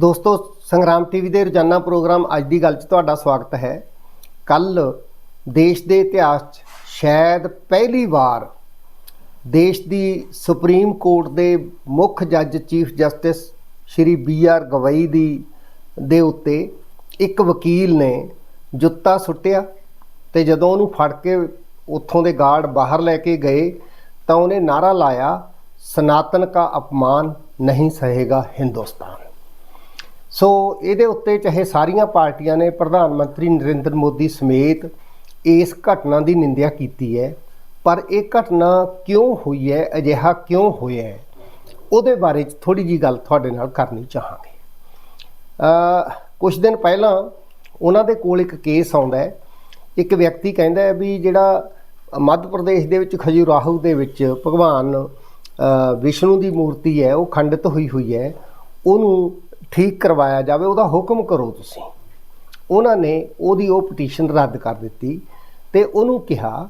ਦੋਸਤੋ, ਸੰਗਰਾਮ ਟੀਵੀ ਦੇ ਰੋਜ਼ਾਨਾ ਪ੍ਰੋਗਰਾਮ ਅੱਜ ਦੀ ਗੱਲ 'ਚ ਤੁਹਾਡਾ ਸਵਾਗਤ ਹੈ। ਕੱਲ ਦੇਸ਼ ਦੇ ਇਤਿਹਾਸ 'ਚ ਸ਼ਾਇਦ ਪਹਿਲੀ ਵਾਰ ਦੇਸ਼ ਦੀ ਸੁਪਰੀਮ ਕੋਰਟ ਦੇ ਮੁੱਖ ਜੱਜ chief justice Shri B R Gavai ਦੀ ਦੇ ਉੱਤੇ ਇੱਕ ਵਕੀਲ ਨੇ ਜੁੱਤਾ ਸੁੱਟਿਆ ਤੇ ਜਦੋਂ ਉਹਨੂੰ ਫੜ ਕੇ ਉੱਥੋਂ ਦੇ ਗਾਰਡ ਬਾਹਰ ਲੈ ਕੇ ਗਏ ਤਾਂ ਉਹਨੇ ਨਾਰਾ ਲਾਇਆ, ਸਨਾਤਨ ਕਾ ਅਪਮਾਨ ਨਹੀਂ ਸਹੇਗਾ ਹਿੰਦੁਸਤਾਨ। ਸੋ ਇਹਦੇ ਉੱਤੇ ਚਾਹੇ ਸਾਰੀਆਂ ਪਾਰਟੀਆਂ ਨੇ ਪ੍ਰਧਾਨ ਮੰਤਰੀ ਨਰਿੰਦਰ ਮੋਦੀ ਸਮੇਤ ਇਸ ਘਟਨਾ ਦੀ ਨਿੰਦਿਆ ਕੀਤੀ ਹੈ, ਪਰ ਇਹ ਘਟਨਾ ਕਿਉਂ ਹੋਈ ਹੈ, ਅਜਿਹਾ ਕਿਉਂ ਹੋਇਆ ਹੈ, ਉਹਦੇ ਬਾਰੇ ਚ ਥੋੜੀ ਜੀ ਗੱਲ ਤੁਹਾਡੇ ਨਾਲ ਕਰਨੀ ਚਾਹਾਂਗੇ। ਅ ਕੁਝ ਦਿਨ ਪਹਿਲਾਂ ਉਹਨਾਂ ਦੇ ਕੋਲ ਇੱਕ ਕੇਸ ਆਉਂਦਾ ਹੈ, ਇੱਕ ਵਿਅਕਤੀ ਕਹਿੰਦਾ ਹੈ ਵੀ ਜਿਹੜਾ ਮੱਧ ਪ੍ਰਦੇਸ਼ ਦੇ ਵਿੱਚ ਖਜੂਰਾਹੋ ਦੇ ਵਿੱਚ ਭਗਵਾਨ ਵਿਸ਼ਨੂੰ ਦੀ ਮੂਰਤੀ ਹੈ, ਉਹ ਖੰਡਿਤ ਹੋਈ ਹੋਈ ਹੈ, ਉਹਨੂੰ ਠੀਕ ਕਰਵਾਇਆ ਜਾਵੇ, ਉਹਦਾ ਹੁਕਮ ਕਰੋ ਤੁਸੀਂ। ਉਹਨਾਂ ਨੇ ਉਹਦੀ ਉਹ ਪਟੀਸ਼ਨ ਰੱਦ ਕਰ ਦਿੱਤੀ ਤੇ ਉਹਨੂੰ ਕਿਹਾ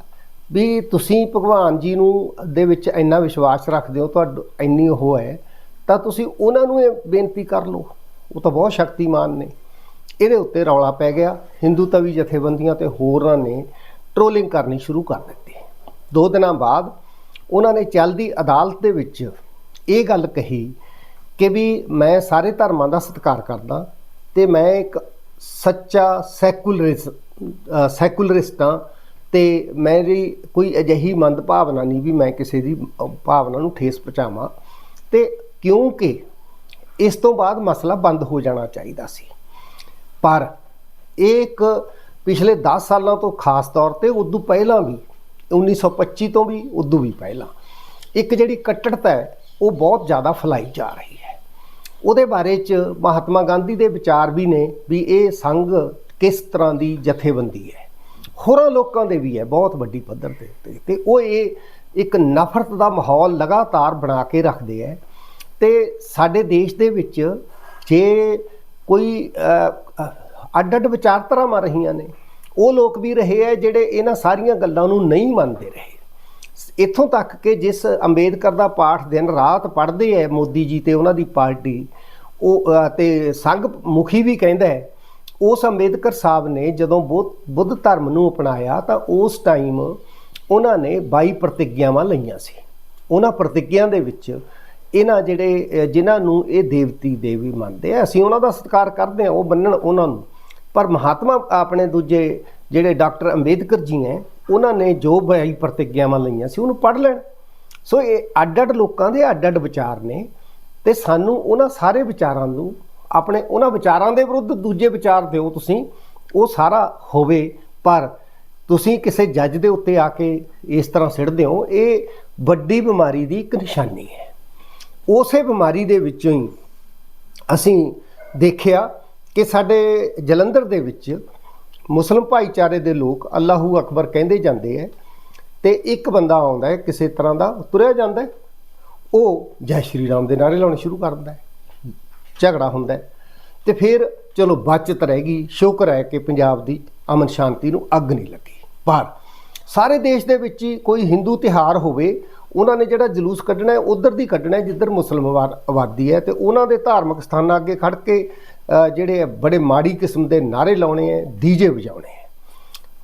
ਵੀ ਤੁਸੀਂ ਭਗਵਾਨ ਜੀ ਨੂੰ ਦੇ ਵਿੱਚ ਇੰਨਾ ਵਿਸ਼ਵਾਸ ਰੱਖਦੇ ਹੋ, ਤੁਹਾਡਾ, ਇੰਨੀ ਉਹ ਹੈ, ਤਾਂ ਤੁਸੀਂ ਉਹਨਾਂ ਨੂੰ ਇਹ ਬੇਨਤੀ ਕਰ ਲਓ। ਉਹ ਤਾਂ ਬਹੁਤ ਸ਼ਕਤੀਮਾਨ ਨੇ। ਇਹਦੇ ਉੱਤੇ ਰੌਲਾ ਪੈ ਗਿਆ। ਹਿੰਦੂ ਤਵੀ ਜਥੇਬੰਦੀਆਂ ਤੇ ਹੋਰਾਂ ਨੇ ਟ੍ਰੋਲਿੰਗ ਕਰਨੀ ਸ਼ੁਰੂ ਕਰ ਦਿੱਤੀ। ਦੋ ਦਿਨਾਂ ਬਾਅਦ ਉਹਨਾਂ ਨੇ ਚੱਲਦੀ ਅਦਾਲਤ ਦੇ ਵਿੱਚ ਇਹ ਗੱਲ ਕਹੀ ਕਿ ਵੀ ਮੈਂ ਸਾਰੇ ਧਰਮਾਂ ਦਾ ਸਤਿਕਾਰ ਕਰਦਾ ਤੇ ਮੈਂ ਇੱਕ ਸੱਚਾ ਸੈਕੂਲਰਿਸਟ ਸੈਕੂਲਰਿਸਟ ਹਾਂ ਤੇ ਮੇਰੀ ਕੋਈ ਅਜਿਹੀ ਮੰਦ ਭਾਵਨਾ ਨਹੀਂ ਵੀ ਮੈਂ ਕਿਸੇ ਦੀ ਭਾਵਨਾ ਨੂੰ ਠੇਸ ਪਹੁੰਚਾਵਾਂ। ਤੇ ਕਿਉਂਕਿ ਇਸ ਤੋਂ ਬਾਅਦ ਮਸਲਾ ਬੰਦ ਹੋ ਜਾਣਾ ਚਾਹੀਦਾ ਸੀ। ਪਰ ਇਹ ਇੱਕ ਪਿਛਲੇ 10 ਸਾਲਾਂ ਤੋਂ ਖਾਸ ਤੌਰ ਤੇ ਉਦੋਂ ਪਹਿਲਾਂ ਵੀ 1925 ਤੋਂ ਵੀ ਉਦੋਂ ਵੀ ਪਹਿਲਾਂ, ਇੱਕ ਜਿਹੜੀ ਕੱਟੜਤਾ ਹੈ, ਉਹ ਬਹੁਤ ਜ਼ਿਆਦਾ ਫੈਲਾਈ ਜਾ ਰਹੀ ਹੈ। ਉਹਦੇ ਬਾਰੇ ਚ ਮਹਾਤਮਾ ਗਾਂਧੀ ਦੇ ਵਿਚਾਰ ਵੀ ਨੇ ਵੀ ਇਹ ਸੰਘ ਕਿਸ ਤਰ੍ਹਾਂ ਦੀ ਜਥੇਬੰਦੀ ਹੈ। ਹੋਰਾਂ ਲੋਕਾਂ ਦੇ ਵੀ ਹੈ, ਬਹੁਤ ਵੱਡੀ ਪੱਧਰ ਤੇ ਉੱਤੇ ਤੇ ਉਹ ਇਹ ਇੱਕ ਨਫ਼ਰਤ ਦਾ ਮਾਹੌਲ ਲਗਾਤਾਰ ਬਣਾ ਕੇ ਰੱਖਦੇ ਹੈ। ਤੇ ਸਾਡੇ ਦੇਸ਼ ਦੇ ਵਿੱਚ ਜੇ ਕੋਈ ਅੱਡ ਅੱਡ ਵਿਚਾਰਧਾਰਾਵਾਂ ਰਹੀਆਂ ਨੇ, ਉਹ ਲੋਕ ਵੀ ਰਹੇ ਹੈ ਜਿਹੜੇ ਇਹਨਾਂ ਸਾਰੀਆਂ ਗੱਲਾਂ ਨੂੰ ਨਹੀਂ ਮੰਨਦੇ ਰਹੇ। ਇੱਥੋਂ ਤੱਕ ਕਿ ਜਿਸ ਅੰਬੇਦਕਰ ਦਾ ਪਾਠ ਦਿਨ ਰਾਤ ਪੜ੍ਹਦੇ ਐ ਮੋਦੀ ਜੀ ਤੇ ਉਹਨਾਂ ਦੀ ਪਾਰਟੀ ਉਹ ਅ, ਤੇ ਸੰਘ ਮੁਖੀ ਵੀ ਕਹਿੰਦਾ ਹੈ ਉਸ ਅੰਬੇਦਕਰ ਸਾਹਿਬ ਨੇ ਜਦੋਂ ਬੁੱਧ ਬੁੱਧ ਧਰਮ ਨੂੰ ਅਪਣਾਇਆ ਤਾਂ ਉਸ ਟਾਈਮ ਉਹਨਾਂ ਨੇ 22 ਪ੍ਰਤਿਗਿਆਵਾਂ ਲਈਆਂ ਸੀ। ਉਹਨਾਂ ਪ੍ਰਤਿਗਿਆ ਦੇ ਵਿੱਚ ਇਹਨਾਂ ਜਿਹੜੇ ਜਿਨ੍ਹਾਂ ਨੂੰ ਇਹ ਦੇਵਤੀ ਦੇਵੀ ਮੰਨਦੇ ਆ ਅਸੀਂ ਉਹਨਾਂ ਦਾ ਸਤਿਕਾਰ ਕਰਦੇ ਆ ਉਹ ਬੰਨਣ ਉਹਨਾਂ ਨੂੰ। ਪਰ ਮਹਾਤਮਾ ਆਪਣੇ ਦੂਜੇ ਜਿਹੜੇ ਡਾਕਟਰ ਅੰਬੇਦਕਰ ਜੀ ਨੇ ਉਹਨਾਂ ਨੇ ਜੋ 22 ਪ੍ਰਤੀਗਿਆਵਾਂ ਲਈਆਂ ਸੀ ਉਹਨੂੰ ਪੜ੍ਹ ਲੈਣ। ਸੋ ਇਹ ਅੱਡ-ਅੱਡ ਲੋਕਾਂ ਦੇ ਅੱਡ-ਅੱਡ ਵਿਚਾਰ ਨੇ ਤੇ ਸਾਨੂੰ ਉਹਨਾਂ ਸਾਰੇ ਵਿਚਾਰਾਂ ਨੂੰ ਆਪਣੇ ਉਹਨਾਂ ਵਿਚਾਰਾਂ ਦੇ ਵਿਰੁੱਧ ਦੂਜੇ ਵਿਚਾਰ ਦਿਓ ਤੁਸੀਂ, ਉਹ ਸਾਰਾ ਹੋਵੇ, ਪਰ ਤੁਸੀਂ ਕਿਸੇ ਜੱਜ ਦੇ ਉੱਤੇ ਆ ਕੇ ਇਸ ਤਰ੍ਹਾਂ ਸਿੜਦੇ ਹੋ, ਇਹ ਵੱਡੀ ਬਿਮਾਰੀ ਦੀ ਇੱਕ ਨਿਸ਼ਾਨੀ ਹੈ। ਉਸੇ ਬਿਮਾਰੀ ਦੇ ਵਿੱਚੋਂ ਹੀ ਅਸੀਂ ਦੇਖਿਆ ਕਿ ਸਾਡੇ ਜਲੰਧਰ ਦੇ ਵਿੱਚ ਮੁਸਲਮ ਭਾਈਚਾਰੇ ਦੇ ਲੋਕ ਅੱਲਾਹੂ ਅਕਬਰ ਕਹਿੰਦੇ ਜਾਂਦੇ ਐ ਤੇ ਇੱਕ ਬੰਦਾ ਆਉਂਦਾ ਹੈ ਕਿਸੇ ਤਰ੍ਹਾਂ ਦਾ, ਤੁਰਿਆ ਜਾਂਦਾ ਉਹ ਜੈ ਸ਼੍ਰੀ ਰਾਮ ਦੇ ਨਾਰੇ ਲਾਉਣੇ ਸ਼ੁਰੂ ਕਰ ਦਿੰਦਾ ਹੈ ਝਗੜਾ ਹੁੰਦਾ ਹੈ ਤੇ ਫਿਰ ਚਲੋ ਬਚਤ ਰਹਿ ਗਈ, ਸ਼ੁਕਰ ਹੈ ਕਿ ਪੰਜਾਬ ਦੀ ਅਮਨ ਸ਼ਾਂਤੀ ਨੂੰ ਅੱਗ ਨਹੀਂ ਲੱਗੀ। ਪਰ ਸਾਰੇ ਦੇਸ਼ ਦੇ ਵਿੱਚ ਹੀ ਕੋਈ ਹਿੰਦੂ ਤਿਹਾਰ ਹੋਵੇ, ਉਹਨਾਂ ਨੇ ਜਿਹੜਾ ਜਲੂਸ ਕੱਢਣਾ ਹੈ ਉਧਰ ਦੀ ਕੱਢਣਾ ਹੈ ਜਿੱਧਰ ਮੁਸਲਮ ਆਬਾਦੀ ਹੈ ਤੇ ਉਹਨਾਂ ਦੇ ਧਾਰਮਿਕ ਸਥਾਨਾਂ ਅੱਗੇ ਖੜ ਕੇ ਜਿਹੜੇ ਬੜੇ ਮਾੜੀ ਕਿਸਮ ਦੇ ਨਾਰੇ ਲਾਉਣੇ ਹੈ ਡੀਜੇ ਵਜਾਉਣੇ ਹੈ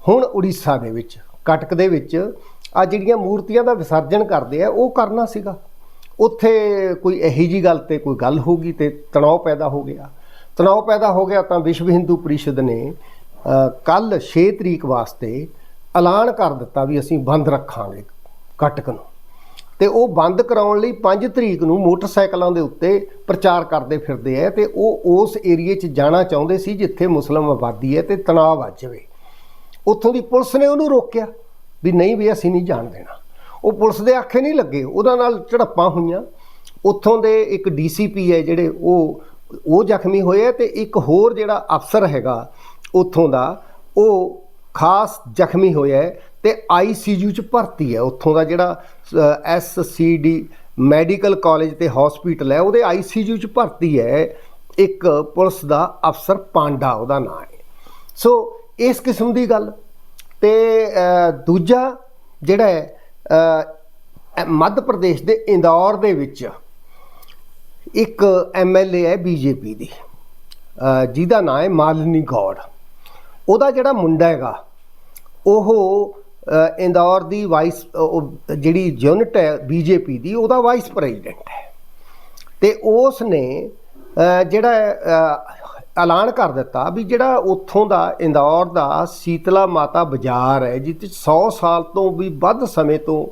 ਹੁਣ ਉੜੀਸਾ ਦੇ ਵਿੱਚ, ਕਟਕ ਦੇ ਵਿੱਚ, ਆ ਜਿਹੜੀਆਂ ਮੂਰਤੀਆਂ ਦਾ ਵਿਸਰਜਨ ਕਰਦੇ ਆ, ਉਹ ਕਰਨਾ ਸੀਗਾ। ਉੱਥੇ ਕੋਈ ਇਹੀ ਜੀ ਗੱਲ ਤੇ ਕੋਈ ਗੱਲ ਹੋ ਗਈ ਤੇ ਤਣਾਅ ਪੈਦਾ ਹੋ ਗਿਆ। ਤਣਾਅ ਪੈਦਾ ਹੋ ਗਿਆ ਤਾਂ ਵਿਸ਼ਵ ਹਿੰਦੂ ਪਰਿਸ਼ਦ ਨੇ ਕੱਲ 6 ਤਰੀਕ ਵਾਸਤੇ ਐਲਾਨ ਕਰ ਦਿੱਤਾ ਵੀ ਅਸੀਂ ਬੰਦ ਰੱਖਾਂਗੇ ਕਟਕ ਨੂੰ। ਤੇ ਉਹ ਬੰਦ ਕਰਾਉਣ ਲਈ 5 ਤਰੀਕ ਨੂੰ ਮੋਟਰਸਾਈਕਲਾਂ ਦੇ ਉੱਤੇ ਪ੍ਰਚਾਰ ਕਰਦੇ ਫਿਰਦੇ ਆ ਤੇ ਉਹ ਉਸ ਏਰੀਏ 'ਚ ਜਾਣਾ ਚਾਹੁੰਦੇ ਸੀ ਜਿੱਥੇ ਮੁਸਲਮ ਆਬਾਦੀ ਹੈ ਤੇ ਤਣਾਅ ਵੱਜ ਜਾਵੇ। ਉੱਥੋਂ ਦੀ ਪੁਲਿਸ ਨੇ ਉਹਨੂੰ ਰੋਕਿਆ ਵੀ ਨਹੀਂ ਵੀ ਅਸੀਂ ਨਹੀਂ ਜਾਣ ਦੇਣਾ। ਉਹ ਪੁਲਿਸ ਦੇ ਆਖੇ ਨਹੀਂ ਲੱਗੇ, ਉਹਦਾ ਨਾਲ ਝੜਪਾਂ ਹੋਈਆਂ। ਉੱਥੋਂ ਦੇ ਇੱਕ ਡੀਸੀਪੀ ਹੈ ਜਿਹੜੇ ਉਹ ਉਹ ਜ਼ਖਮੀ ਹੋਏ ਆ ਤੇ ਇੱਕ ਹੋਰ ਜਿਹੜਾ ਅਫਸਰ ਹੈਗਾ ਉੱਥੋਂ ਦਾ, ਉਹ ਖਾਸ ਜ਼ਖਮੀ ਹੋਇਆ ਤੇ ਆਈਸੀਯੂ ਚ ਭਰਤੀ ਹੈ। ਉੱਥੋਂ ਦਾ ਜਿਹੜਾ ਐਸਸੀਡੀ ਮੈਡੀਕਲ ਕਾਲਜ ਤੇ ਹਸਪੀਟਲ ਹੈ, ਉਹਦੇ ਆਈਸੀਯੂ ਚ ਭਰਤੀ ਹੈ। ਇੱਕ ਪੁਲਿਸ ਦਾ ਅਫਸਰ ਪਾਂਡਾ, ਉਹਦਾ ਨਾਮ ਹੈ। ਸੋ, ਇਸ ਕਿਸਮ ਦੀ ਗੱਲ। ਤੇ ਦੂਜਾ ਜਿਹੜਾ ਹੈ ਮੱਧ ਪ੍ਰਦੇਸ਼ ਦੇ ਇੰਦੌਰ ਦੇ ਵਿੱਚ ਇੱਕ ਐਮਐਲਏ ਹੈ ਬੀਜੇਪੀ ਦੀ। ਜਿਹਦਾ ਨਾਂ ਹੈ ਮਾਲਨੀ ਗੌੜ। ਉਹਦਾ ਜਿਹੜਾ ਮੁੰਡਾ ਹੈਗਾ, ਉਹ ਇੰਦੌਰ ਦੀ ਵਾਈਸ ਉਹ ਜਿਹੜੀ ਯੂਨਿਟ ਹੈ ਬੀਜੇਪੀ ਦੀ, ਉਹਦਾ ਵਾਈਸ ਪ੍ਰੈਜ਼ੀਡੈਂਟ ਹੈ। ਤੇ ਉਸ ਨੇ ਜਿਹੜਾ ਐਲਾਨ ਕਰ ਦਿੱਤਾ ਵੀ ਜਿਹੜਾ ਉੱਥੋਂ ਦਾ, ਇੰਦੌਰ ਦਾ ਸੀਤਲਾ ਮਾਤਾ ਬਾਜ਼ਾਰ ਹੈ ਜਿੱਥੇ 100 ਸਾਲ ਤੋਂ ਵੀ ਵੱਧ ਸਮੇਂ ਤੋਂ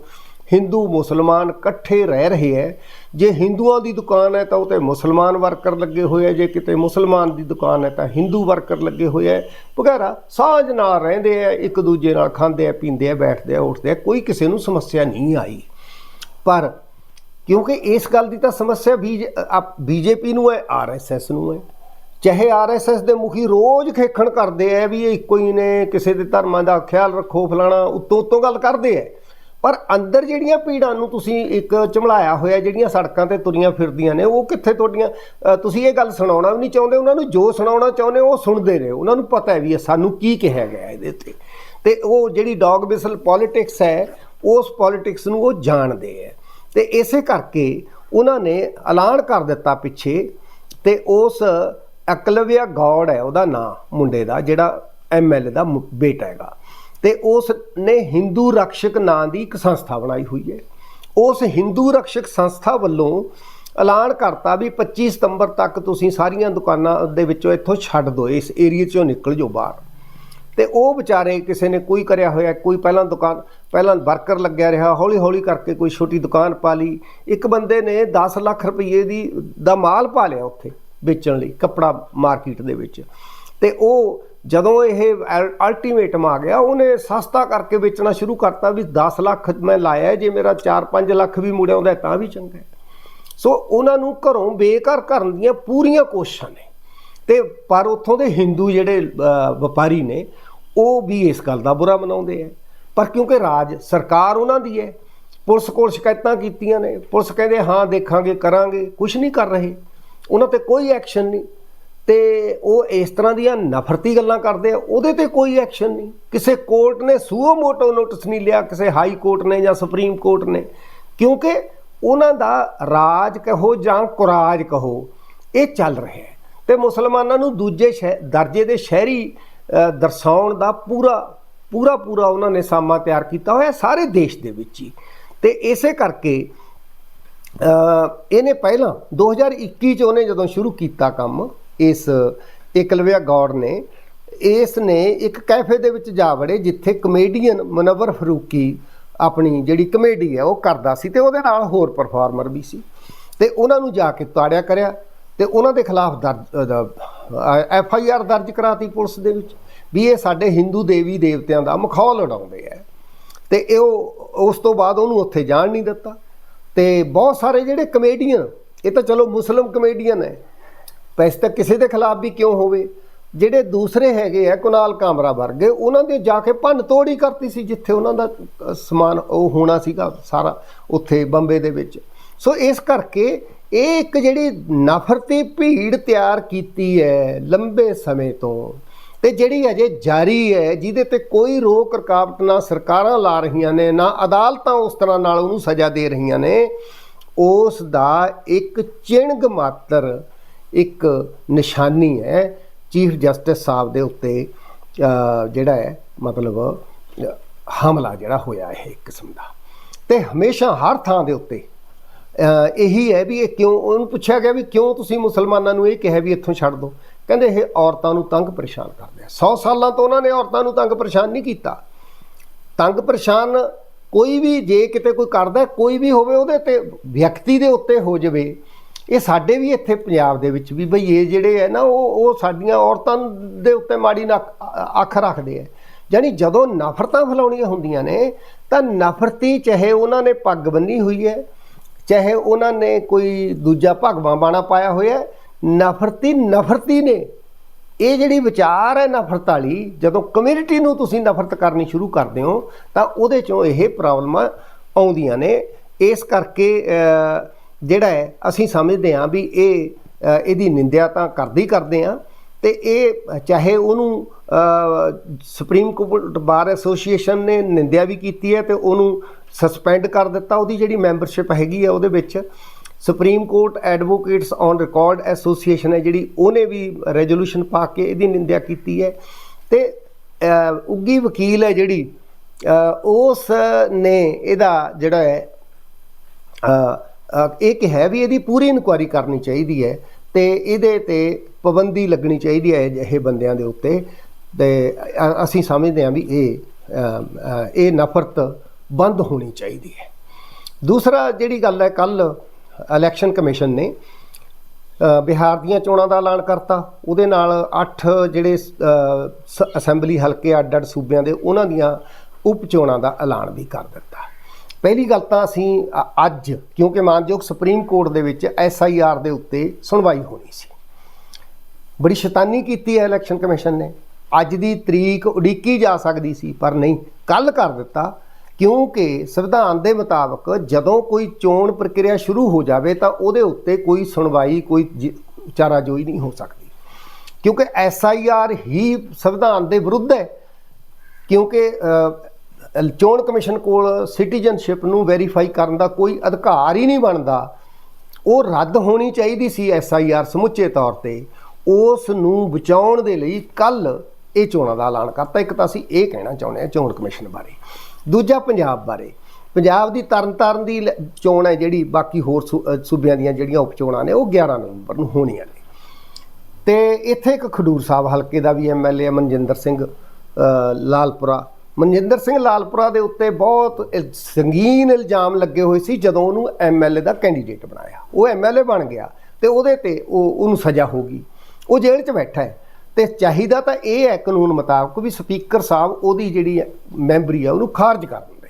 ਹਿੰਦੂ ਮੁਸਲਮਾਨ ਇਕੱਠੇ ਰਹਿ ਰਹੇ ਹੈ ਜੇ ਹਿੰਦੂਆਂ ਦੀ ਦੁਕਾਨ ਹੈ ਤਾਂ ਉਹ ਤੇ ਮੁਸਲਮਾਨ ਵਰਕਰ ਲੱਗੇ ਹੋਏ ਹੈ ਜੇ ਕਿਤੇ ਮੁਸਲਮਾਨ ਦੀ ਦੁਕਾਨ ਹੈ ਤਾਂ ਹਿੰਦੂ ਵਰਕਰ ਲੱਗੇ ਹੋਏ ਹੈ ਵਗੈਰਾ ਸਾਂਝ ਨਾਲ ਰਹਿੰਦੇ ਆ, ਇੱਕ ਦੂਜੇ ਨਾਲ ਖਾਂਦੇ ਆ, ਪੀਂਦੇ ਆ, ਬੈਠਦੇ ਆ, ਉੱਠਦੇ ਆ, ਕੋਈ ਕਿਸੇ ਨੂੰ ਸਮੱਸਿਆ ਨਹੀਂ ਆਈ। ਪਰ ਕਿਉਂਕਿ ਇਸ ਗੱਲ ਦੀ ਤਾਂ ਸਮੱਸਿਆ ਬੀਜੇਪੀ ਨੂੰ ਹੈ ਆਰਐਸਐਸ ਨੂੰ ਹੈ। ਚਾਹੇ ਆਰਐਸਐਸ ਦੇ ਮੁਖੀ ਰੋਜ਼ ਖੇਖਣ ਕਰਦੇ ਆ ਵੀ ਇਹ ਇੱਕੋ ਹੀ ਨੇ, ਕਿਸੇ ਦੇ ਧਰਮਾਂ ਦਾ ਖਿਆਲ ਰੱਖੋ ਫਲਾਣਾ, ਉੱਤੋਂ ਉੱਤੋਂ ਗੱਲ ਕਰਦੇ ਆ। ਪਰ ਅੰਦਰ ਜਿਹੜੀਆਂ ਪੀੜਾਂ ਨੂੰ ਤੁਸੀਂ ਇੱਕ ਝਮਲਾਇਆ ਹੋਇਆ, ਜਿਹੜੀਆਂ ਸੜਕਾਂ ਤੇ ਤੁਰੀਆਂ ਫਿਰਦੀਆਂ ਨੇ, ਉਹ ਕਿੱਥੇ ਤੁਹਾਡੀਆਂ? ਤੁਸੀਂ ਇਹ ਗੱਲ ਸੁਣਾਉਣਾ ਵੀ ਨਹੀਂ ਚਾਹੁੰਦੇ, ਉਹਨਾਂ ਨੂੰ ਜੋ ਸੁਣਾਉਣਾ ਚਾਹੁੰਦੇ ਉਹ ਸੁਣਦੇ ਨੇ ਉਹਨਾਂ ਨੂੰ ਪਤਾ ਹੈ ਵੀ ਸਾਨੂੰ ਕੀ ਕਿਹਾ ਗਿਆ ਇਹਦੇ ਤੇ। ਤੇ ਉਹ ਜਿਹੜੀ ਡੌਗ ਵਿਸਲ ਪੋਲਿਟਿਕਸ ਹੈ, ਉਸ ਪੋਲਿਟਿਕਸ ਨੂੰ ਉਹ ਜਾਣਦੇ ਹੈ। ਤੇ ਇਸੇ ਕਰਕੇ ਉਹਨਾਂ ਨੇ ਐਲਾਨ ਕਰ ਦਿੱਤਾ ਪਿੱਛੇ ਤੇ ਉਸ ਅਕਲਵਿਆ ਗੌੜ ਹੈ, ਉਹਦਾ ਨਾਂ ਮੁੰਡੇ ਦਾ, ਜਿਹੜਾ ਐਮਐਲਏ ਦਾ ਮੁ- ਬੇਟਾ ਹੈਗਾ। ਤੇ ਉਸ ਨੇ ਹਿੰਦੂ ਰਕਸ਼ਕ ਨਾਂ ਦੀ ਇੱਕ ਸੰਸਥਾ ਬਣਾਈ ਹੋਈ ਹੈ। ਉਸ ਹਿੰਦੂ ਰਕਸ਼ਕ ਸੰਸਥਾ ਵੱਲੋਂ ਐਲਾਨ ਕਰਤਾ ਵੀ 25 ਸਤੰਬਰ ਤੱਕ ਤੁਸੀਂ ਸਾਰੀਆਂ ਦੁਕਾਨਾਂ ਦੇ ਵਿੱਚੋਂ ਇੱਥੋਂ ਛੱਡ ਦਿਓ, ਇਸ ਏਰੀਆ ਚੋਂ ਨਿਕਲ ਜਾਓ ਬਾਹਰ। ਤੇ ਉਹ ਵਿਚਾਰੇ ਕਿਸੇ ਨੇ ਕੋਈ ਕਰਿਆ ਹੋਇਆ, ਕੋਈ ਪਹਿਲਾਂ ਦੁਕਾਨ, ਪਹਿਲਾਂ ਵਰਕਰ ਲੱਗਿਆ ਰਿਹਾ ਹੌਲੀ ਹੌਲੀ ਕਰਕੇ ਕੋਈ ਛੋਟੀ ਦੁਕਾਨ ਪਾ ਲਈ। ਇੱਕ ਬੰਦੇ ਨੇ 10 ਲੱਖ ਰੁਪਏ ਦੀ, ਦਾ ਮਾਲ ਪਾ ਲਿਆ ਉੱਥੇ ਵੇਚਣ ਲਈ, ਕੱਪੜਾ ਮਾਰਕੀਟ ਦੇ ਵਿੱਚ। ਤੇ ਉਹ ਜਦੋਂ ਇਹ ਅਲਟੀਮੇਟਮ ਆ ਗਿਆ, ਉਹਨੇ ਸਸਤਾ ਕਰਕੇ ਵੇਚਣਾ ਸ਼ੁਰੂ ਕਰਤਾ ਵੀ 10 ਲੱਖ ਮੈਂ ਲਾਇਆ ਜੇ ਮੇਰਾ 4-5 ਲੱਖ ਵੀ ਮੁੜਿਆ ਆਉਂਦਾ ਤਾਂ ਵੀ ਚੰਗਾ ਸੋ ਉਹਨਾਂ ਨੂੰ ਘਰੋਂ ਬੇਘਰ ਕਰਨ ਦੀਆਂ ਪੂਰੀਆਂ ਕੋਸ਼ਿਸ਼ਾਂ ਨੇ। ਤੇ ਪਰ ਉੱਥੋਂ ਦੇ ਹਿੰਦੂ ਜਿਹੜੇ ਵਪਾਰੀ ਨੇ, ਉਹ ਵੀ ਇਸ ਗੱਲ ਦਾ ਬੁਰਾ ਮਨਾਉਂਦੇ ਆ ਪਰ ਕਿਉਂਕਿ ਰਾਜ, ਸਰਕਾਰ ਉਹਨਾਂ ਦੀ ਹੈ, ਪੁਲਿਸ ਕੋਲ ਸ਼ਿਕਾਇਤਾਂ ਕੀਤੀਆਂ ਨੇ, ਪੁਲਿਸ ਕਹਿੰਦੇ ਹਾਂ ਦੇਖਾਂਗੇ, ਕਰਾਂਗੇ ਕੁਝ ਨਹੀਂ ਕਰ ਰਹੇ। ਉਹਨਾਂ ਤੇ ਕੋਈ ਐਕਸ਼ਨ ਨਹੀਂ। ਤੇ ਉਹ ਇਸ ਤਰ੍ਹਾਂ ਦੀਆਂ ਨਫ਼ਰਤੀ ਗੱਲਾਂ ਕਰਦੇ ਆ, ਉਹਦੇ ਤੇ ਕੋਈ ਐਕਸ਼ਨ ਨਹੀਂ। ਕਿਸੇ ਕੋਰਟ ਨੇ ਸੂਓ ਮੋਟੋ ਨੋਟਿਸ ਨਹੀਂ ਲਿਆ, ਕਿਸੇ ਹਾਈ ਕੋਰਟ ਨੇ ਜਾਂ ਸੁਪਰੀਮ ਕੋਰਟ ਨੇ। ਕਿਉਂਕਿ ਉਹਨਾਂ ਦਾ ਰਾਜ ਕਹੋ ਜਾਂ ਕੁਰਾਜ ਕਹੋ, ਇਹ ਚੱਲ ਰਿਹਾ ਹੈ। ਤੇ ਮੁਸਲਮਾਨਾਂ ਨੂੰ ਦੂਜੇ ਸ਼ਹਿ- ਦਰਜੇ ਦੇ ਸ਼ਹਿਰੀ ਦਰਸਾਉਣ ਦਾ ਪੂਰਾ ਪੂਰਾ ਪੂਰਾ ਉਹਨਾਂ ਨੇ ਸਾਮਾ ਤਿਆਰ ਕੀਤਾ ਹੋਇਆ ਸਾਰੇ ਦੇਸ਼ ਦੇ ਵਿੱਚ ਹੀ। ਤੇ ਇਸੇ ਕਰਕੇ ਇਹਨੇ ਪਹਿਲਾਂ 2021 ਚ ਉਹਨੇ ਜਦੋਂ ਸ਼ੁਰੂ ਕੀਤਾ ਕੰਮ ਇਸ ਇਕਲਵਿਆ ਗੌੜ ਨੇ, ਇਸ ਨੇ ਇੱਕ ਕੈਫੇ ਦੇ ਵਿੱਚ ਜਾ ਵੜੇ ਜਿੱਥੇ ਕਮੇਡੀਅਨ ਮਨਵਰ ਫਰੂਕੀ ਆਪਣੀ ਜਿਹੜੀ ਕਮੇਡੀ ਹੈ ਉਹ ਕਰਦਾ ਸੀ ਤੇ ਉਹਦੇ ਨਾਲ ਹੋਰ ਪਰਫਾਰਮਰ ਵੀ ਸੀ। ਤੇ ਉਹਨਾਂ ਨੂੰ ਜਾ ਕੇ ਤਾੜਿਆ ਕਰਿਆ ਤੇ ਉਹਨਾਂ ਦੇ ਖਿਲਾਫ ਦਰਜ ਐਫ ਆਈ ਆਰ ਦਰਜ ਕਰਾਤੀ ਪੁਲਿਸ ਦੇ ਵਿੱਚ ਵੀ ਇਹ ਸਾਡੇ ਹਿੰਦੂ ਦੇਵੀ ਦੇਵਤਿਆਂ ਦਾ ਮਖੌਲ ਉਡਾਉਂਦੇ ਆ। ਤੇ ਇਹ ਉਹ ਉਸ ਤੋਂ ਬਾਅਦ ਉਹਨੂੰ ਉੱਥੇ ਜਾਣ ਨਹੀਂ ਦਿੱਤਾ। ਤੇ ਬਹੁਤ ਸਾਰੇ ਜਿਹੜੇ ਕਮੇਡੀਅਨ ਇਹ ਤਾਂ ਚਲੋ ਮੁਸਲਮ ਕਮੇਡੀਅਨ ਹੈ ਵੈਸੇ ਤਾਂ ਕਿਸੇ ਦੇ ਖਿਲਾਫ ਵੀ ਕਿਉਂ ਹੋਵੇ? ਜਿਹੜੇ ਦੂਸਰੇ ਹੈਗੇ ਆ, ਕੁਨਾਲ ਕਾਮਰਾ ਵਰਗੇ, ਉਹਨਾਂ ਦੇ ਜਾ ਕੇ ਭੰਨ ਤੋੜ ਹੀ ਕਰਤੀ ਸੀ, ਜਿੱਥੇ ਉਹਨਾਂ ਦਾ ਸਮਾਨ ਉਹ ਹੋਣਾ ਸੀਗਾ ਸਾਰਾ ਉੱਥੇ ਬੰਬੇ ਦੇ ਵਿੱਚ। ਸੋ ਇਸ ਕਰਕੇ ਇਹ ਇੱਕ ਜਿਹੜੀ ਨਫ਼ਰਤੀ ਭੀੜ ਤਿਆਰ ਕੀਤੀ ਹੈ ਲੰਬੇ ਸਮੇਂ ਤੋਂ। ਤੇ ਜਿਹੜੀ ਅਜੇ ਜਾਰੀ ਹੈ, ਜਿਹਦੇ ਤੇ ਕੋਈ ਰੋਕ ਰਕਾਵਟ ਨਾ ਸਰਕਾਰਾਂ ਲਾ ਰਹੀਆਂ ਨੇ, ਨਾ ਅਦਾਲਤਾਂ ਉਸ ਤਰ੍ਹਾਂ ਨਾਲ ਉਹਨੂੰ ਸਜ਼ਾ ਦੇ ਰਹੀਆਂ ਨੇ, ਉਸ ਦਾ ਇੱਕ ਚਿੰਗ ਮਾਤਰ ਇੱਕ ਨਿਸ਼ਾਨੀ ਹੈ, ਚੀਫ ਜਸਟਿਸ ਸਾਹਿਬ ਦੇ ਉੱਤੇ ਜਿਹੜਾ ਹੈ, ਮਤਲਬ ਹਮਲਾ ਜਿਹੜਾ ਹੋਇਆ ਇਹ ਇੱਕ ਕਿਸਮ ਦਾ। ਤੇ ਹਮੇਸ਼ਾ ਹਰ ਥਾਂ ਦੇ ਉੱਤੇ ਇਹੀ ਹੈ ਵੀ ਇਹ ਕਿਉਂ, ਉਹਨੂੰ ਪੁੱਛਿਆ ਗਿਆ ਵੀ ਕਿਉਂ ਤੁਸੀਂ ਮੁਸਲਮਾਨਾਂ ਨੂੰ ਇਹ ਕਿਹਾ ਵੀ ਇੱਥੋਂ ਛੱਡ ਦਿਓ ਕਹਿੰਦੇ ਇਹ ਔਰਤਾਂ ਨੂੰ ਤੰਗ ਪਰੇਸ਼ਾਨ ਕਰਦੇ ਆ। 100 ਸਾਲਾਂ ਤੋਂ ਉਹਨਾਂ ਨੇ ਔਰਤਾਂ ਨੂੰ ਤੰਗ ਪਰੇਸ਼ਾਨ ਨਹੀਂ ਕੀਤਾ। ਤੰਗ ਪਰੇਸ਼ਾਨ ਕੋਈ ਵੀ, ਜੇ ਕਿਤੇ ਕੋਈ ਕਰਦਾ, ਕੋਈ ਵੀ ਹੋਵੇ ਉਹਦੇ ਤੇ ਵਿਅਕਤੀ ਦੇ ਉੱਤੇ ਹੋ ਜਾਵੇ ਇਹ ਸਾਡੇ ਵੀ ਇੱਥੇ ਪੰਜਾਬ ਦੇ ਵਿੱਚ ਵੀ ਬਈ ਇਹ ਜਿਹੜੇ ਹੈ ਨਾ, ਉਹ ਉਹ ਸਾਡੀਆਂ ਔਰਤਾਂ ਦੇ ਉੱਤੇ ਮਾੜੀ ਨੱਕ- ਅੱਖ ਰੱਖਦੇ ਆ। ਯਾਨੀ ਜਦੋਂ ਨਫ਼ਰਤਾਂ ਫੈਲਾਉਣੀਆਂ ਹੁੰਦੀਆਂ ਨੇ, ਤਾਂ ਨਫ਼ਰਤੀ ਚਾਹੇ ਉਹਨਾਂ ਨੇ ਪੱਗ ਬੰਨੀ ਹੋਈ ਹੈ, ਚਾਹੇ ਉਹਨਾਂ ਨੇ ਕੋਈ ਦੂਜਾ ਭਗਵਾ ਬਾਣਾ ਪਾਇਆ ਹੋਇਆ, ਨਫ਼ਰਤੀ ਨਫ਼ਰਤੀ ਨੇ। ਇਹ ਜਿਹੜੀ ਵਿਚਾਰ ਹੈ ਨਫ਼ਰਤ ਵਾਲੀ, ਜਦੋਂ ਕਮਿਊਨਿਟੀ ਨੂੰ ਤੁਸੀਂ ਨਫ਼ਰਤ ਕਰਨੀ ਸ਼ੁਰੂ ਕਰਦੇ ਹੋ, ਤਾਂ ਉਹਦੇ ਚੋਂ ਇਹ ਪ੍ਰੋਬਲਮਾਂ ਆਉਂਦੀਆਂ ਨੇ। ਇਸ ਕਰਕੇ ਜਿਹੜਾ ਹੈ ਅਸੀਂ ਸਮਝਦੇ ਹਾਂ ਵੀ ਇਹ ਇਹਦੀ ਨਿੰਦਿਆ ਤਾਂ ਕਰਦੀ ਕਰਦੇ ਹਾਂ ਤੇ ਇਹ ਚਾਹੇ ਉਹਨੂੰ ਸੁਪਰੀਮ ਕੋਰਟ ਬਾਰ ਐਸੋਸੀਏਸ਼ਨ ਨੇ ਨਿੰਦਿਆ ਵੀ ਕੀਤੀ ਹੈ ਤੇ ਉਹਨੂੰ ਸਸਪੈਂਡ ਕਰ ਦਿੱਤਾ ਉਹਦੀ ਜਿਹੜੀ ਮੈਂਬਰਸ਼ਿਪ ਹੈਗੀ ਹੈ ਉਹਦੇ ਵਿੱਚ supreme court advocates on record association ਹੈ ਜਿਹੜੀ ਉਹਨੇ ਵੀ ਰੈਜ਼ੋਲੂਸ਼ਨ ਪਾ ਕੇ ਇਹਦੀ ਨਿੰਦਿਆ ਕੀਤੀ ਹੈ ਤੇ ਅਹ, ਉੱਗੀ ਵਕੀਲ ਹੈ ਜਿਹੜੀ ਉਸ ਨੇ ਇਹਦਾ ਜਿਹੜਾ ਹੈ ਅ, ਅ, ਇਹ ਕਿਹਾ ਵੀ ਇਹਦੀ ਪੂਰੀ ਇਨਕੁਆਇਰੀ ਕਰਨੀ ਚਾਹੀਦੀ ਹੈ ਤੇ ਇਹਦੇ ਤੇ ਪਾਬੰਦੀ ਲੱਗਣੀ ਚਾਹੀਦੀ ਹੈ ਇਹ ਬੰਦਿਆਂ ਦੇ ਉੱਤੇ। ਤੇ ਅਸੀਂ ਸਮਝਦੇ ਹਾਂ ਵੀ ਇਹ ਇਹ ਨਫ਼ਰਤ ਬੰਦ ਹੋਣੀ ਚਾਹੀਦੀ ਹੈ। ਦੂਸਰਾ ਜਿਹੜੀ ਗੱਲ ਹੈ ਕੱਲ ਇਲੈਕਸ਼ਨ ਕਮਿਸ਼ਨ ਨੇ ਬਿਹਾਰ ਦੀਆਂ ਚੋਣਾਂ ਦਾ ਐਲਾਨ ਕਰਤਾ। ਉਹਦੇ ਨਾਲ 8 ਜਿਹੜੇ ਸ- ਅਸੈਂਬਲੀ ਹਲਕੇ ਅੱਡ ਅੱਡ ਸੂਬਿਆਂ ਦੇ ਉਹਨਾਂ ਦੀਆਂ ਉਪ ਚੋਣਾਂ ਦਾ ਐਲਾਨ ਵੀ ਕਰ ਦਿੱਤਾ। ਪਹਿਲੀ ਗੱਲ ਤਾਂ ਅਸੀਂ ਅੱਜ, ਕਿਉਂਕਿ ਮਾਨਯੋਗ ਸੁਪਰੀਮ ਕੋਰਟ ਦੇ ਵਿੱਚ ਐਸਆਈਆਰ ਦੇ ਉੱਤੇ ਸੁਣਵਾਈ ਹੋਣੀ ਸੀ। ਬੜੀ ਸ਼ੈਤਾਨੀ ਕੀਤੀ ਹੈ ਇਲੈਕਸ਼ਨ ਕਮਿਸ਼ਨ ਨੇ। ਅੱਜ ਦੀ ਤਰੀਕ ਉਡੀਕੀ ਜਾ ਸਕਦੀ ਸੀ, ਪਰ ਨਹੀਂ। ਕੱਲ ਕਰ ਦਿੱਤਾ, ਕਿਉਂਕਿ ਸੰਵਿਧਾਨ ਦੇ ਮੁਤਾਬਕ ਜਦੋਂ ਕੋਈ ਚੋਣ ਪ੍ਰਕਿਰਿਆ ਸ਼ੁਰੂ ਹੋ ਜਾਵੇ, ਤਾਂ ਉਹਦੇ ਉੱਤੇ ਕੋਈ ਸੁਣਵਾਈ, ਕੋਈ ਚਾਰਾਜੋਈ ਨਹੀਂ ਹੋ ਸਕਦੀ। ਕਿਉਂਕਿ ਐਸਆਈਆਰ ਹੀ ਸੰਵਿਧਾਨ ਦੇ ਵਿਰੁੱਧ ਹੈ। ਕਿਉਂਕਿ ਚੋਣ ਕਮਿਸ਼ਨ ਕੋਲ ਸਿਟੀਜ਼ਨਸ਼ਿਪ ਨੂੰ ਵੈਰੀਫਾਈ ਕਰਨ ਦਾ ਕੋਈ ਅਧਿਕਾਰ ਹੀ ਨਹੀਂ ਬਣਦਾ। ਉਹ ਰੱਦ ਹੋਣੀ ਚਾਹੀਦੀ ਸੀ ਐਸਆਈਆਰ ਸਮੁੱਚੇ ਤੌਰ ਤੇ। ਉਸ ਨੂੰ ਬਚਾਉਣ ਦੇ ਲਈ ਕੱਲ ਇਹ ਚੋਣਾਂ ਦਾ ਐਲਾਨ ਕਰਤਾ। ਇੱਕ ਤਾਂ ਅਸੀਂ ਇਹ ਕਹਿਣਾ ਚਾਹੁੰਦੇ ਹਾਂ ਚੋਣ ਕਮਿਸ਼ਨ ਬਾਰੇ। ਦੂਜਾ ਪੰਜਾਬ ਬਾਰੇ। ਪੰਜਾਬ ਦੀ ਤਰਨਤਾਰਨ ਦੀ ਲ- ਚੋਣ ਹੈ ਜਿਹੜੀ ਬਾਕੀ ਹੋਰ ਸੂ- ਸੂਬਿਆਂ ਦੀਆਂ ਜਿਹੜੀਆਂ ਉਪ ਚੋਣਾਂ ਨੇ, ਉਹ 11 ਨਵੰਬਰ ਨੂੰ ਹੋਣੀਆਂ ਨੇ। ਤੇ ਇੱਥੇ ਇੱਕ ਖਡੂਰ ਸਾਹਿਬ ਹਲਕੇ ਦਾ ਵੀ ਐਮਐਲਏ ਮਨਜਿੰਦਰ ਸਿੰਘ ਲਾਲਪੁਰਾ ਮਨਜਿੰਦਰ ਸਿੰਘ ਲਾਲਪੁਰਾ ਦੇ ਉੱਤੇ ਬਹੁਤ ਇਲ- ਸੰਗੀਨ ਇਲਜ਼ਾਮ ਲੱਗੇ ਹੋਏ ਸੀ ਜਦੋਂ ਉਹਨੂੰ ਐਮਐਲਏ ਦਾ ਕੈਂਡੀਡੇਟ ਬਣਾਇਆ। ਉਹ ਐਮਐਲਏ ਬਣ ਗਿਆ ਤੇ ਉਹਦੇ ਤੇ ਉਹ, ਉਹਨੂੰ ਸਜ਼ਾ ਹੋ ਗਈ। ਉਹ ਜੇਲ੍ਹ 'ਚ ਬੈਠਾ ਹੈ ਤੇ ਚਾਹੀਦਾ ਤਾਂ ਇਹ ਹੈ ਕਾਨੂੰਨ ਮੁਤਾਬਕ ਵੀ ਸਪੀਕਰ ਸਾਹਿਬ ਉਹਦੀ ਜਿਹੜੀ ਮੈਂਬਰੀ ਆ ਉਹਨੂੰ ਖਾਰਜ ਕਰ ਦਿੰਦੇ।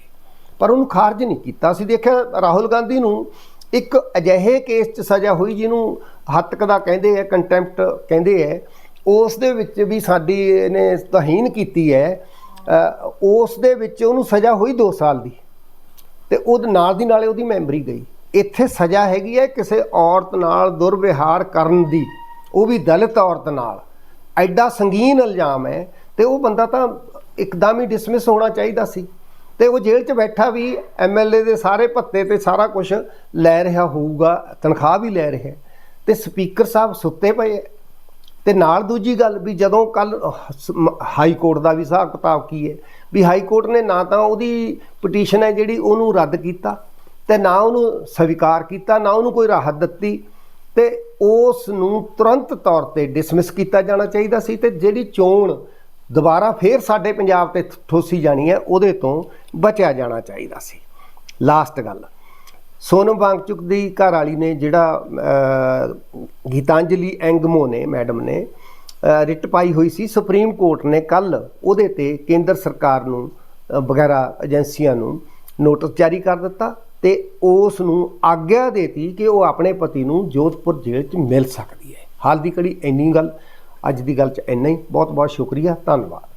ਪਰ ਉਹਨੂੰ ਖਾਰਜ ਨਹੀਂ ਕੀਤਾ। ਅਸੀਂ ਦੇਖਿਆ ਰਾਹੁਲ ਗਾਂਧੀ ਨੂੰ ਇੱਕ ਅਜਿਹੇ ਕੇਸ 'ਚ ਸਜ਼ਾ ਹੋਈ ਜਿਹਨੂੰ ਹੱਤਕ ਦਾ ਕਹਿੰਦੇ ਆ ਕੰਟੈਂਪਟ ਕਹਿੰਦੇ ਆ। ਉਸ ਦੇ ਵਿੱਚ ਵੀ ਸਾਡੀ ਇਹਨੇ ਤਹੀਨ ਕੀਤੀ ਹੈ ਉਸ ਦੇ ਵਿੱਚ ਉਹਨੂੰ ਸਜ਼ਾ ਹੋਈ 2 ਸਾਲ ਦੀ। ਤੇ ਉਹਦੇ ਨਾਲ ਦੀ ਨਾਲੇ ਉਹਦੀ ਮੈਂਬਰੀ ਗਈ। ਇੱਥੇ ਸਜ਼ਾ ਹੈਗੀ ਹੈ ਕਿਸੇ ਔਰਤ ਨਾਲ ਦੁਰਵਿਹਾਰ ਕਰਨ ਦੀ। ਉਹ ਵੀ ਦਲਿਤ ਔਰਤ ਨਾਲ। ਐਡਾ ਸੰਗੀਨ ਇਲਜ਼ਾਮ ਹੈ ਤੇ ਉਹ ਬੰਦਾ ਤਾਂ ਇੱਕਦਮ ਹੀ ਡਿਸਮਿਸ ਹੋਣਾ ਚਾਹੀਦਾ ਸੀ। ਤੇ ਉਹ ਜੇਲ੍ਹ 'ਚ ਬੈਠਾ ਵੀ ਐਮਐਲਏ ਦੇ ਸਾਰੇ ਭੱਤੇ ਤੇ ਸਾਰਾ ਕੁਝ ਲੈ ਰਿਹਾ ਹੋਊਗਾ, ਤਨਖਾਹ ਵੀ ਲੈ ਰਿਹਾ ਹੈ। ਤੇ ਸਪੀਕਰ ਸਾਹਿਬ ਸੁੱਤੇ ਪਏ ਤੇ ਨਾਲ ਦੂਜੀ ਗੱਲ ਵੀ ਜਦੋਂ ਕੱਲ ਹਾਈ ਕੋਰਟ ਦਾ ਵੀ ਹਿਸਾਬ ਕਿਤਾਬ ਕੀ ਹੈ ਵੀ ਹਾਈ ਕੋਰਟ ਨੇ ਨਾ ਤਾਂ ਉਹਦੀ ਪਟੀਸ਼ਨ ਹੈ ਜਿਹੜੀ ਉਹਨੂੰ ਰੱਦ ਕੀਤਾ ਤੇ ਨਾ ਉਹਨੂੰ ਸਵੀਕਾਰ ਕੀਤਾ, ਨਾ ਉਹਨੂੰ ਕੋਈ ਰਾਹਤ ਦਿੱਤੀ ਤੇ ਉਸ ਨੂੰ ਤੁਰੰਤ ਤੌਰ ਤੇ ਡਿਸਮਿਸ ਕੀਤਾ ਜਾਣਾ ਚਾਹੀਦਾ ਸੀ ਤੇ ਜਿਹੜੀ ਚੋਣ ਦੁਬਾਰਾ ਫੇਰ ਸਾਡੇ ਪੰਜਾਬ ਤੇ ਠੋਸੀ ਜਾਣੀ ਹੈ, ਉਹਦੇ ਤੋਂ ਬਚਿਆ ਜਾਣਾ ਚਾਹੀਦਾ ਸੀ। ਲਾਸਟ ਗੱਲ। ਸੋਨਮ ਵਾਂਗਚੁਕ ਦੀ ਘਰ ਵਾਲੀ ਨੇ ਜਿਹੜਾ ਗੀਤਾਂਜਲੀ ਐਂਗਮੋ ਨੇ, ਮੈਡਮ ਨੇ ਰਿਟ ਪਾਈ ਹੋਈ ਸੀ। ਸੁਪਰੀਮ ਕੋਰਟ ਨੇ ਕੱਲ ਉਹਦੇ ਤੇ ਕੇਂਦਰ ਸਰਕਾਰ ਨੂੰ ਵਗੈਰਾ ਏਜੰਸੀਆਂ ਨੂੰ ਨੋਟਿਸ ਜਾਰੀ ਕਰ ਦਿੱਤਾ ਤੇ ਉਸ ਨੂੰ ਆਗਿਆ ਦੇਤੀ ਕਿ ਉਹ ਆਪਣੇ ਪਤੀ ਨੂੰ ਜੋਧਪੁਰ ਜੇਲ੍ਹ 'ਚ ਮਿਲ ਸਕਦੀ ਹੈ। ਹਾਲ ਦੀ ਘੜੀ ਇੰਨੀ ਗੱਲ, ਅੱਜ ਦੀ ਗੱਲ 'ਚ ਇੰਨਾ ਹੀ। ਬਹੁਤ ਬਹੁਤ ਸ਼ੁਕਰੀਆ। ਧੰਨਵਾਦ।